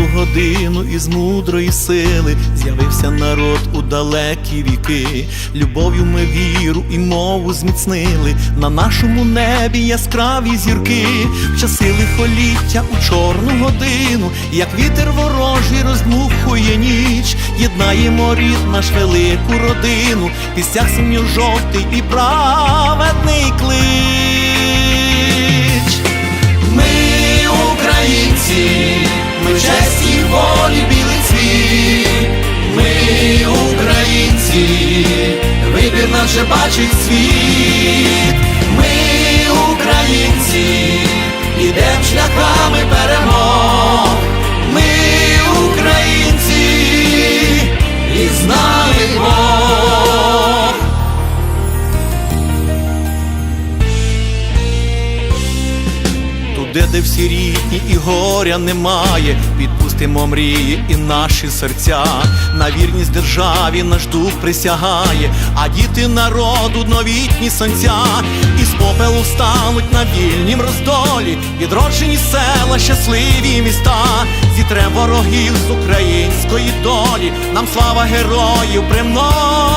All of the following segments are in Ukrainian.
світлу годину із мудрої сили з'явився народ у далекі віки. Любов'ю ми віру і мову зміцнили. На нашому небі яскраві зірки, в часи лихоліття у чорну годину, як вітер ворожий роздмухує ніч, єднаємо рід наш велику родину, в пістях синьо жовтий і праведний клич. Бачить світ. Ми українці, ідем шляхами перемог. Ми українці, і з нами. Туди, де всі рідні і горя немає, відпустимо мрії і наші серця. На вірність державі наш дух присягає, а діти народу новітні сонця, і з попелу стануть на вільнім роздолі, відроджені села, щасливі міста, зітре ворогів з української долі, нам слава героїв примножить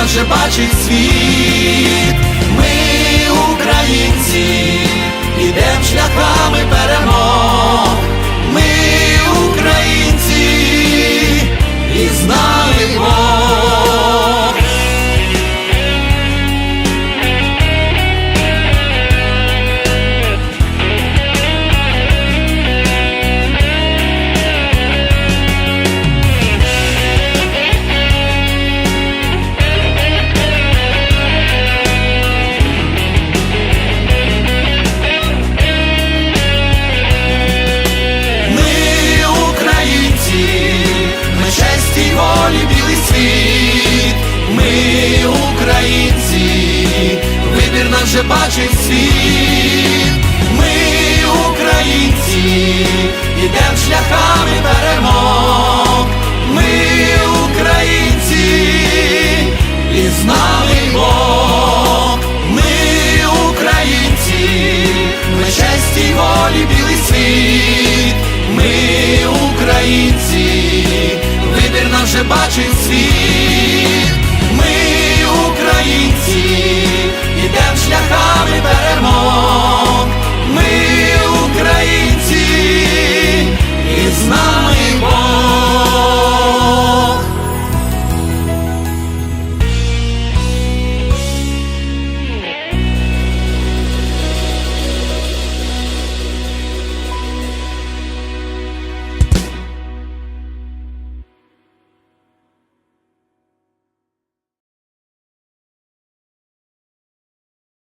вибір вже бачить світ. Ми українці, ідем шляхами перемог. Вибір наш же бачить світ. Ми українці, ідем шляхами перемог. Ми українці, і з нами Бог. Ми українці, ми честі волі білий світ. Ми українці, вибір наш же бачить світ.